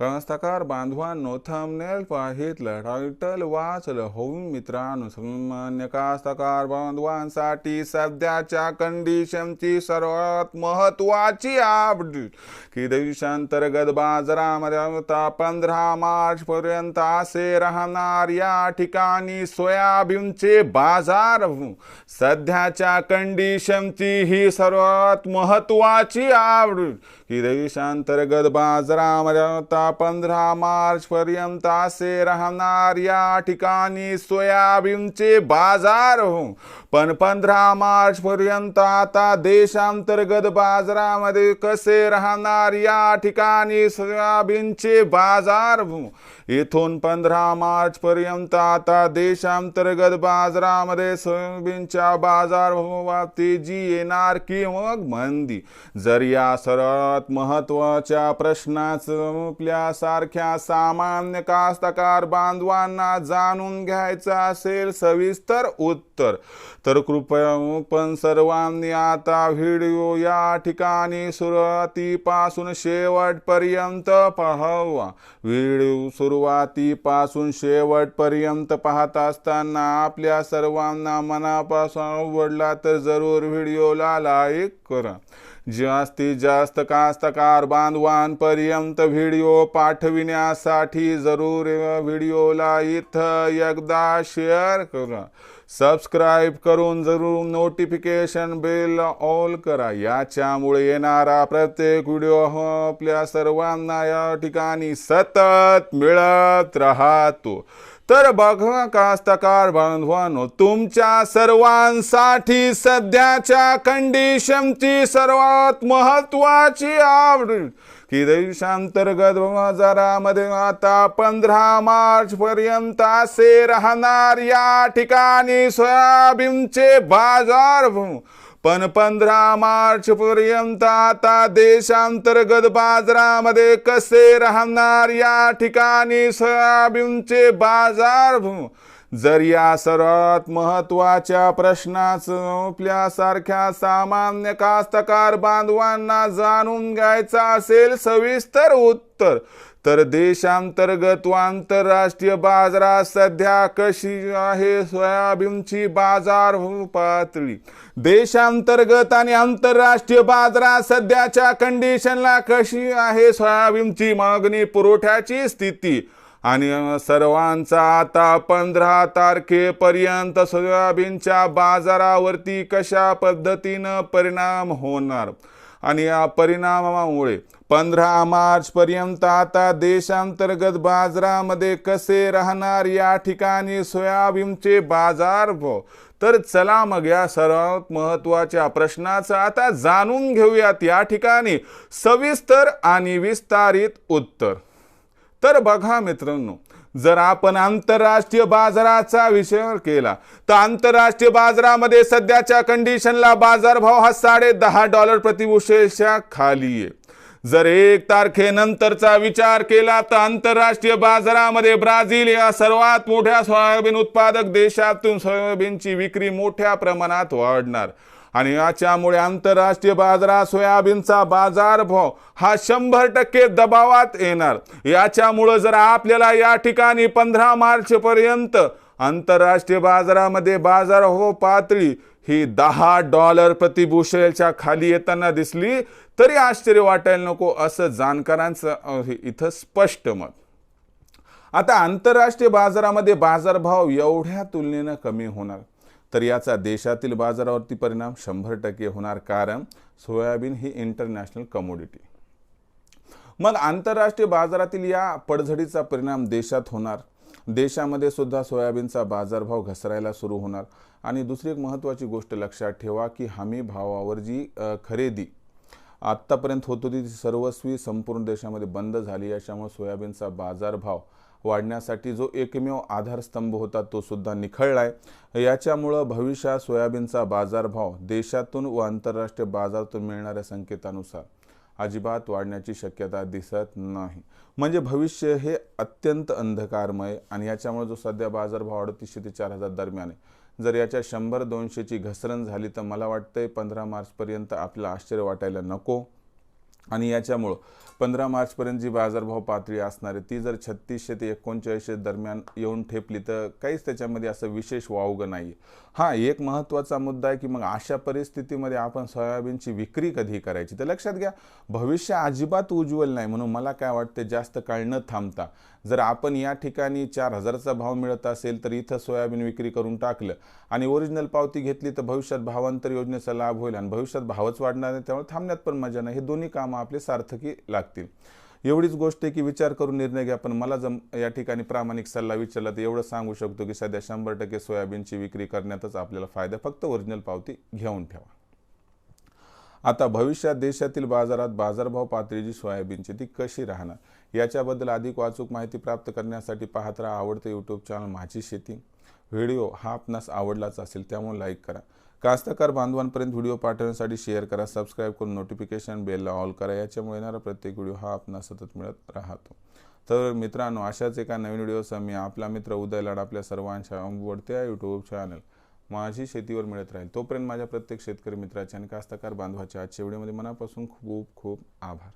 कास्ताकार बांधवांनो thumbnail पाहितलं title वाचलं होऊन मित्रांनो सामान्य कास्तकार बांधवांसाठी सध्याच्या कंडिशनची सर्वात महत्वाची अपडेट की देशांतर्गत बाजारामध्ये आता पंधरा मार्च पर्यंत असे राहणार या ठिकाणी सोयाबीनचे बाजार. सध्याच्या कंडिशनची ही सर्वात महत्वाची अपडेट की देशांतर्गत बाजारामध्ये आता पंधरा मार्च पर्यंत असे राहणार या ठिकाणी सोयाबीनचे बाजार हो. पण पंधरा मार्च पर्यंत आता देशांतर्गत बाजारामध्ये कसे राहणार या ठिकाणी सोयाबीनचे बाजार हो. इथून पंधरा मार्च पर्यंत आता देशांतर्गत बाजारामध्ये सोयाबीनच्या बाजार तेजी येणार की मग मंदी. जर या सर्वात महत्त्वाच्या प्रश्नाचं आपल्यासारख्या सामान्य कास्तकार बांधवांना जाणून घ्यायचं असेल सविस्तर उत्तर तर कृपया पण सर्वांनी आता व्हिडिओ या ठिकाणी सुरुवातीपासून शेवटपर्यंत पाहावा. व्हिडिओ सुरुवातीपासून शेवटपर्यंत पाहत असताना आपल्या सर्वांना मनापासून आवडला तर जरूर व्हिडिओला लाईक करा. जास्तीत जास्त कास्तकार बांधवांपर्यंत व्हिडिओ पाठविण्यासाठी जरूर व्हिडिओला इथं एकदा शेअर करा. सबस्क्राईब करून जरूर नोटिफिकेशन बेल ऑल करा. याच्यामुळे येणारा प्रत्येक व्हिडिओ आपल्या सर्वांना या ठिकाणी सतत मिळत राहतो. तर बघा कास्तकार बांधवानो तुमच्या सर्वांसाठी सध्याच्या कंडिशनची सर्वात महत्वाची आवड देशांतर्गत बाजारामध्ये आता पंधरा मार्च पर्यंत असे राहणार या ठिकाणी सोयाबीनचे बाजार. पण पंधरा मार्च पर्यंत आता देशांतर्गत बाजारामध्ये कसे राहणार या ठिकाणी सोयाबीनचे बाजार? जर या सर्वात महत्त्वाच्या प्रश्नाचं आपल्यासारख्या सामान्य कास्तकार बांधवांना जाणून घ्यायचा असेल सविस्तर उत्तर तर देशांतर्गत व आंतरराष्ट्रीय बाजारात सध्या कशी आहे सोयाबीनची बाजार पातळी? देशांतर्गत आणि आंतरराष्ट्रीय बाजारात सध्याच्या कंडिशनला कशी आहे सोयाबीनची मागणी पुरवठ्याची स्थिती? आणि सर्वांचा आता पंधरा तारखेपर्यंत सोयाबीनच्या बाजारावरती कशा पद्धतीनं परिणाम होणार? आणि या परिणामामुळे पंधरा मार्च पर्यंत आता देशांतर्गत बाजारामध्ये कसे राहणार या ठिकाणी सोयाबीनचे बाजार? भाव तर चला मग या सर्वात महत्त्वाच्या प्रश्नाचं आता जाणून घेऊयात या ठिकाणी सविस्तर आणि विस्तारित उत्तर. तर बघा मित्रांनो जर आपण आंतरराष्ट्रीय बाजाराचा विचार केला तर आंतरराष्ट्रीय बाजारामध्ये सध्याच्या कंडिशनला बाजारभाव हा साडे दहा डॉलर प्रतिबुशेच्या खाली आहे. जर एक तारखेनंतरचा विचार केला तर आंतरराष्ट्रीय बाजारामध्ये ब्राझील या सर्वात मोठ्या सोयाबीन उत्पादक देशातून सोयाबीनची विक्री मोठ्या प्रमाणात वाढणार. आणि याच्यामुळे आंतरराष्ट्रीय बाजारात सोयाबीनचा बाजारभाव हा शंभर टक्के दबावात येणार. याच्यामुळं जर आपल्याला या ठिकाणी पंधरा मार्च पर्यंत आंतरराष्ट्रीय बाजारामध्ये बाजार हो पातळी ही दहा डॉलर प्रतिबुशेलच्या खाली येताना दिसली तरी आश्चर्य वाटायला नको असं जाणकारांचं इथं स्पष्ट मत. आता आंतरराष्ट्रीय बाजारामध्ये बाजारभाव एवढ्या तुलनेनं कमी होणार. तर याचा देशातील बाजारावरती परिणाम शंभर टक्के होणार कारण सोयाबीन ही इंटरनॅशनल कमोडिटी मग आंतरराष्ट्रीय बाजारातील या पडझडीचा परिणाम देशात होणार. देशामध्ये सुद्धा सोयाबीनचा बाजारभाव घसरायला सुरू होणार. आणि दुसरी एक महत्त्वाची गोष्ट लक्षात ठेवा की हमी भावावर जी खरेदी आत्तापर्यंत होत होती ती सर्वस्वी संपूर्ण देशामध्ये बंद झाली. याच्यामुळे सोयाबीनचा बाजारभाव वाढण्यासाठी जो एकमेव आधारस्तंभ होता तो सुद्धा निखळला आहे याच्यामुळं भविष्यात सोयाबीनचा बाजारभाव देशातून व आंतरराष्ट्रीय बाजारातून मिळणाऱ्या संकेतानुसार अजिबात वाढण्याची शक्यता दिसत नाही. म्हणजे भविष्य हे अत्यंत अंधकारमय आणि याच्यामुळे जो सध्या बाजारभाव अडतीसशे ते चार हजार दरम्यान आहे. जर याच्या शंभर दोनशेची घसरण झाली तर मला वाटतंय पंधरा मार्चपर्यंत आपल्याला आश्चर्य वाटायला नको. आणि याच्यामुळं पंधरा मार्चपर्यंत जी बाजारभाव पातळी असणार आहे ती जर छत्तीसशे ते एकोणचाळीसशे दरम्यान येऊन ठेपली तर काहीच त्याच्यामध्ये असं विशेष वावगं नाही हां एक महत्त्वाचा मुद्दा आहे की मग अशा परिस्थितीमध्ये आपण सोयाबीनची विक्री कधी करायची? तर लक्षात घ्या भविष्य अजिबात उज्ज्वल नाही म्हणून मला काय वाटते जास्त काळ न थांबता जर आपण या ठिकाणी चार हजारचा भाव मिळत असेल तर इथं सोयाबीन विक्री करून टाकलं आणि ओरिजिनल पावती घेतली तर भविष्यात भावांतर योजनेचा लाभ होईल आणि भविष्यात भावच वाढणार नाही त्यामुळे थांबण्यात पण मजा नाही. हे दोन्ही कामं आपले सार्थकी लागतील. एवढीच गोष्ट आहे की विचार करून निर्णय घ्या पण मला जम या ठिकाणी प्रामाणिक सल्ला विचारला तर एवढं सांगू शकतो की सध्या शंभर टक्के सोयाबीनची विक्री करण्यातच आपल्याला फायदा फक्त ओरिजिनल पावती घेऊन ठेवा. आता भविष्यात देशातील बाजारात बाजारभाव पातळीची सोयाबीनची ती कशी राहणार? याच्याबद्दल अधिक वाचूक माहिती प्राप्त करण्यासाठी पाहत राहा आवडतं यूट्यूब चॅनल माझी शेती. व्हिडिओ हा आपणास आवडलाच असेल त्यामुळे लाईक करा. कास्तकार बांधवांपर्यंत व्हिडिओ पाठवण्यासाठी शेअर करा सबस्क्राईब करून नोटिफिकेशन बेलला ऑल करा याच्यामुळे येणारा प्रत्येक व्हिडिओ हा आपणास सतत मिळत राहतो. तर मित्रांनो अशाच एका नवीन व्हिडिओसह मी आपला मित्र उदय लाड आपल्या सर्वांच्या आवडत्या यूट्यूब चॅनल माझी शेतीवर मिळत राहील. तोपर्यंत माझ्या प्रत्येक शेतकरी मित्राचे आणि कास्तकार बांधवाच्या आजच्या व्हिडिओमध्ये मनापासून खूप खूप आभार.